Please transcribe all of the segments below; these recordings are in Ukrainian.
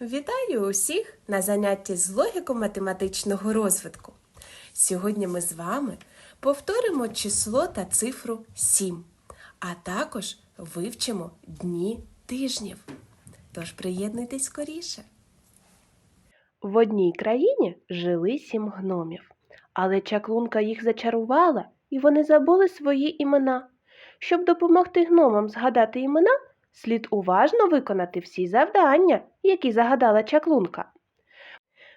Вітаю усіх на занятті з логіко-математичного розвитку. Сьогодні ми з вами повторимо число та цифру 7, а також вивчимо дні тижнів. Тож приєднуйтесь скоріше. В одній країні жили сім гномів, але чаклунка їх зачарувала, і вони забули свої імена. Щоб допомогти гномам згадати імена, слід уважно виконати всі завдання, які загадала чаклунка.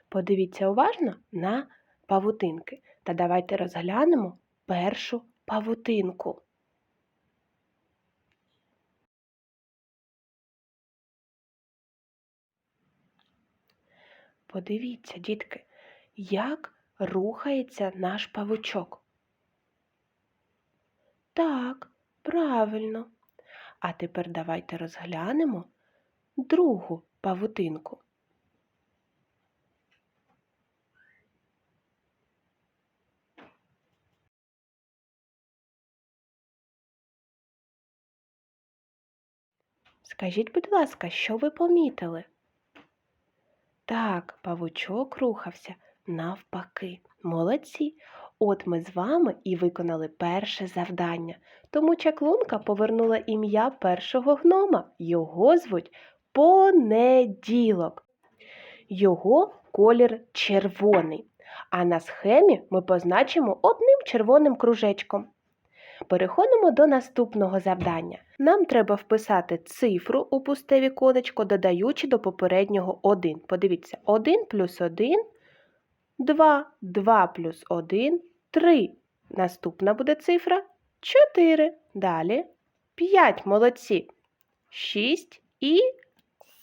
Подивіться уважно на павутинки та давайте розглянемо першу павутинку. Подивіться, дітки, як рухається наш павучок. Так, правильно. А тепер давайте розглянемо другу павутинку. Скажіть, будь ласка, що ви помітили? Так, павучок рухався навпаки. Молодці. От ми з вами і виконали перше завдання. Тому чаклунка повернула ім'я першого гнома. Його звуть Понеділок. Його колір червоний. А на схемі ми позначимо одним червоним кружечком. Переходимо до наступного завдання. Нам треба вписати цифру у пусте віконечко, додаючи до попереднього 1. Подивіться, 1 плюс 1 – 2, 2 плюс 1 – 3. Наступна буде цифра 4. Далі 5, молодці. 6 і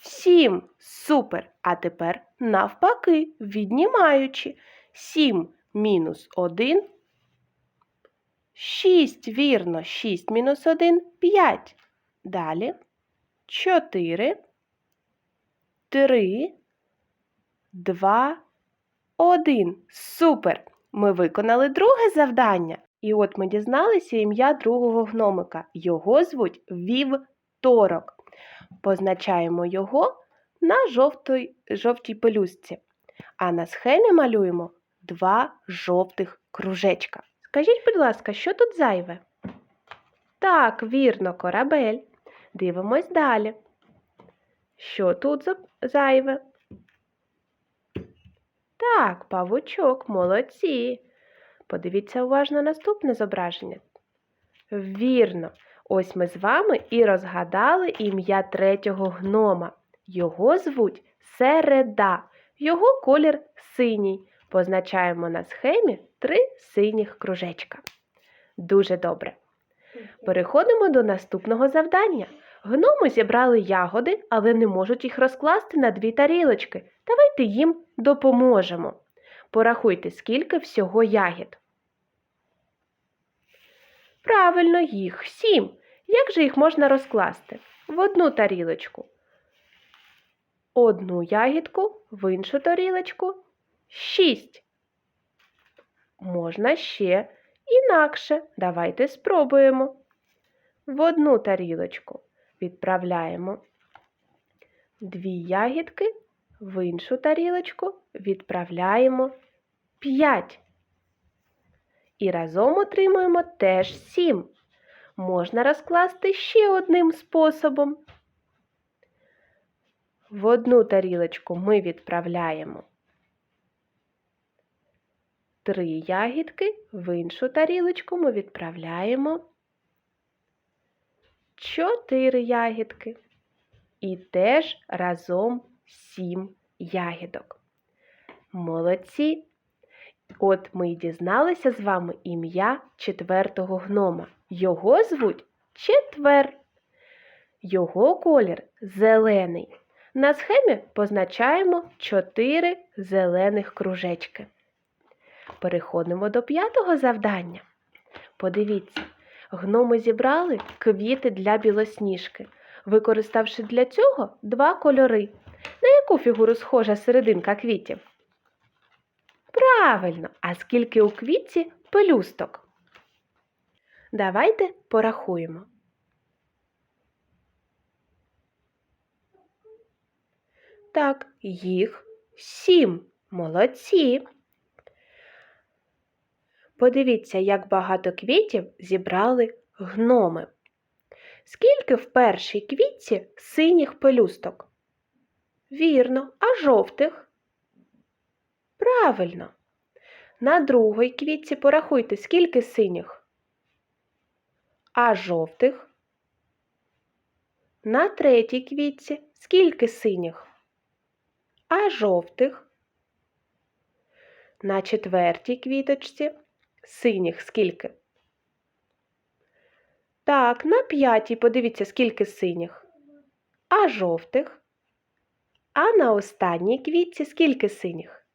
7. Супер. А тепер навпаки, віднімаючи. 7 мінус 1 – 6, вірно, 6 мінус 1 – 5. Далі 4, 3, 2, 1. Супер! Ми виконали друге завдання. І от ми дізналися ім'я другого гномика. Його звуть Вівторок. Позначаємо його на жовтій, жовтій пелюстці. А на схемі малюємо два жовтих кружечка. Скажіть, будь ласка, що тут зайве? Так, вірно, корабель. Дивимось далі. Що тут зайве? Так, павучок, молодці. Подивіться уважно наступне зображення. Вірно, ось ми з вами і розгадали ім'я третього гнома. Його звуть Середа. Його колір синій. Позначаємо на схемі три синіх кружечка. Дуже добре. Переходимо до наступного завдання. Гноми зібрали ягоди, але не можуть їх розкласти на дві тарілочки. Давайте їм допоможемо. Порахуйте, скільки всього ягід. Правильно, їх сім. Як же їх можна розкласти? В одну тарілочку. Одну ягідку, в іншу тарілочку. Шість. Можна ще інакше. Давайте спробуємо. В одну тарілочку відправляємо дві ягідки, в іншу тарілочку відправляємо 5. І разом отримуємо теж 7. Можна розкласти ще одним способом. В одну тарілочку ми відправляємо 3 ягідки, в іншу тарілочку ми відправляємо 4 ягідки. І теж разом 7 ягідок. Молодці! От ми й дізналися з вами ім'я четвертого гнома. Його звуть Четвер. Його колір зелений. На схемі позначаємо 4 зелених кружечки. Переходимо до п'ятого завдання. Подивіться, гноми зібрали квіти для білосніжки, використавши для цього два кольори. На яку фігуру схожа серединка квітів? Правильно, а скільки у квітці пелюсток? Давайте порахуємо. Так, їх сім. Молодці. Подивіться, як багато квітів зібрали гноми. Скільки в першій квітці синіх пелюсток? Вірно, а жовтих? Правильно. На другій квітці порахуйте, скільки синіх? А жовтих? На третій квітці скільки синіх? А жовтих? На четвертій квіточці синіх скільки? Так, на п'ятій подивіться, скільки синіх. А жовтих? А на останній квітці скільки синіх?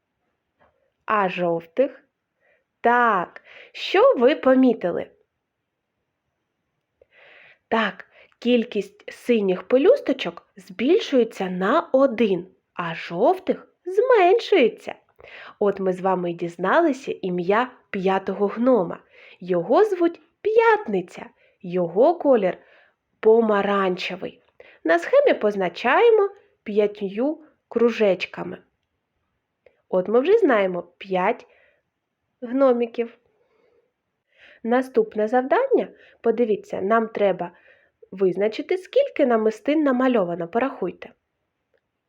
А жовтих? Так, що ви помітили? Так, кількість синіх пелюсточок збільшується на один, а жовтих зменшується. От ми з вами дізналися ім'я п'ятого гнома. Його звуть П'ятниця. Його колір помаранчевий. На схемі позначаємо п'ятью кружечками. От ми вже знаємо 5 гноміків. Наступне завдання, подивіться, нам треба визначити, скільки намистин намальовано. Порахуйте.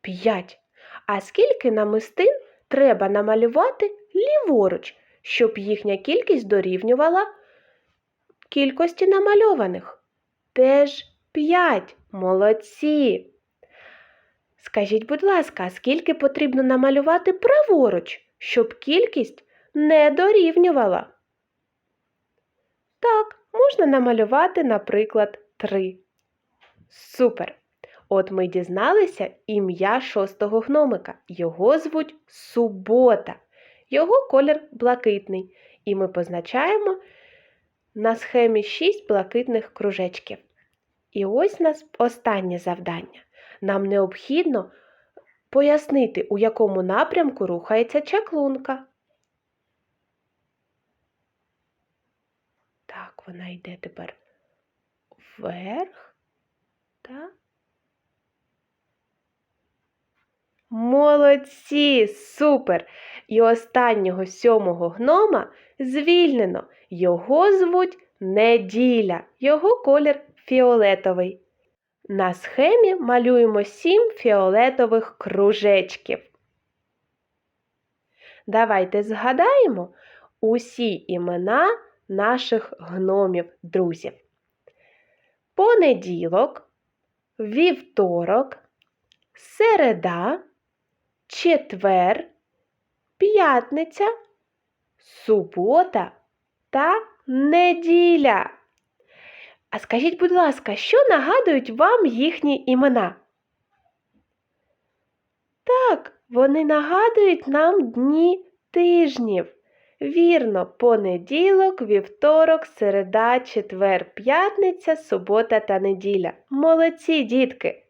5. А скільки намистин треба намалювати ліворуч, щоб їхня кількість дорівнювала кількості намальованих. Теж 5. Молодці. Скажіть, будь ласка, скільки потрібно намалювати праворуч, щоб кількість не дорівнювала? Так, можна намалювати, наприклад, 3. Супер! От ми дізналися ім'я шостого гномика. Його звуть Субота. Його колір блакитний. І ми позначаємо на схемі 6 блакитних кружечків. І ось у нас останнє завдання. Нам необхідно пояснити, у якому напрямку рухається чаклунка. Так, вона йде тепер вверх. Так. Молодці, супер! І останнього сьомого гнома звільнено. Його звуть Неділя. Його колір фіолетовий. На схемі малюємо сім фіолетових кружечків. Давайте згадаємо усі імена наших гномів друзів. Понеділок, вівторок, середа, четвер, п'ятниця, субота та неділя. А скажіть, будь ласка, що нагадують вам їхні імена? Так, вони нагадують нам дні тижнів. Вірно, понеділок, вівторок, середа, четвер, п'ятниця, субота та неділя. Молодці, дітки!